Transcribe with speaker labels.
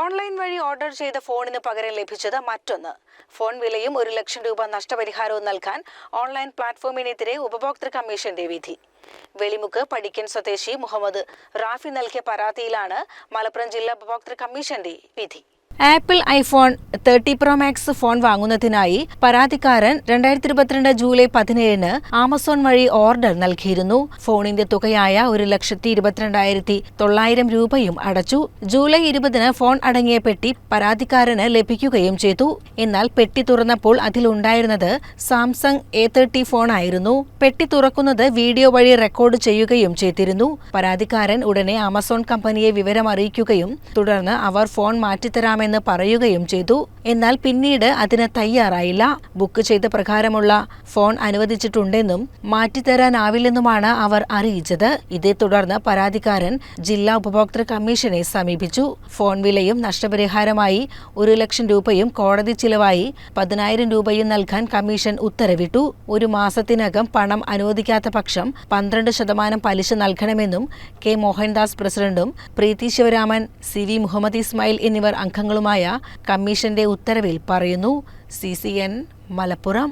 Speaker 1: Online വഴി order ചെയ്ത ഫോണിന് പകരം ലഭിച്ചത് മറ്റൊന്ന്. ഫോൺ വിലയും ഒരു ലക്ഷം രൂപ നഷ്ടപരിഹാരവും നൽകാൻ ഓൺലൈൻ പ്ലാറ്റ്ഫോമിനെതിരെ ഉപഭോക്തൃ കമ്മീഷന്റെ വിധി. വെളിമുക്ക് പടിക്കൻ സ്വദേശി മുഹമ്മദ് റാഫി നൽകിയ പരാതിയിലാണ് മലപ്പുറം ജില്ലാ ഉപഭോക്തൃ കമ്മീഷന്റെ വിധി. Apple iPhone thirty pro max phone വാങ്ങുന്നതിനായി പരാതിക്കാരൻ രണ്ടായിരത്തി ഇരുപത്തിരണ്ട് ജൂലൈ പതിനേഴിന് ആമസോൺ വഴി ഓർഡർ നൽകിയിരുന്നു. ഫോണിന്റെ തുകയായ ഒരു ലക്ഷത്തി ഇരുപത്തിരണ്ടായിരത്തി തൊള്ളായിരം രൂപയും അടച്ചു. ജൂലൈ ഇരുപതിന് ഫോൺ അടങ്ങിയ പെട്ടി പരാതിക്കാരന് ലഭിക്കുകയും ചെയ്തു. എന്നാൽ പെട്ടി തുറന്നപ്പോൾ അതിലുണ്ടായിരുന്നത് സാംസങ് എ തേർട്ടി ഫോണായിരുന്നു പെട്ടി തുറക്കുന്നത് വീഡിയോ വഴി റെക്കോർഡ് ചെയ്യുകയും ചെയ്തിരുന്നു. പരാതിക്കാരൻ ഉടനെ ആമസോൺ കമ്പനിയെ വിവരം അറിയിക്കുകയും തുടർന്ന് അവർ ഫോൺ മാറ്റിത്തരാമെന്ന് പറയുകയും ചെയ്തു. എന്നാൽ പിന്നീട് അതിന് തയ്യാറായില്ല. ബുക്ക് ചെയ്ത പ്രകാരമുള്ള ഫോൺ അനുവദിച്ചിട്ടുണ്ടെന്നും മാറ്റിത്തരാനാവില്ലെന്നുമാണ് അവർ അറിയിച്ചത്. ഇതേ തുടർന്ന് പരാതിക്കാരൻ ജില്ലാ ഉപഭോക്തൃ കമ്മീഷനെ സമീപിച്ചു. ഫോൺ വിലയും നഷ്ടപരിഹാരമായി ഒരു ലക്ഷം രൂപയും കോടതി ചിലവായി പതിനായിരം രൂപയും നൽകാൻ കമ്മീഷൻ ഉത്തരവിട്ടു. ഒരു മാസത്തിനകം പണം അനുവദിക്കാത്ത പക്ഷം പന്ത്രണ്ട് ശതമാനം പലിശ നൽകണമെന്നും കെ മോഹൻദാസ് പ്രസിഡന്റും പ്രീതി ശിവരാമൻ സി വി മുഹമ്മദ് ഇസ്മായിൽ എന്നിവർ അംഗങ്ങളുമായ കമ്മീഷന്റെ ഉത്തരവിൽ പറയുന്നു. C C N Malappuram.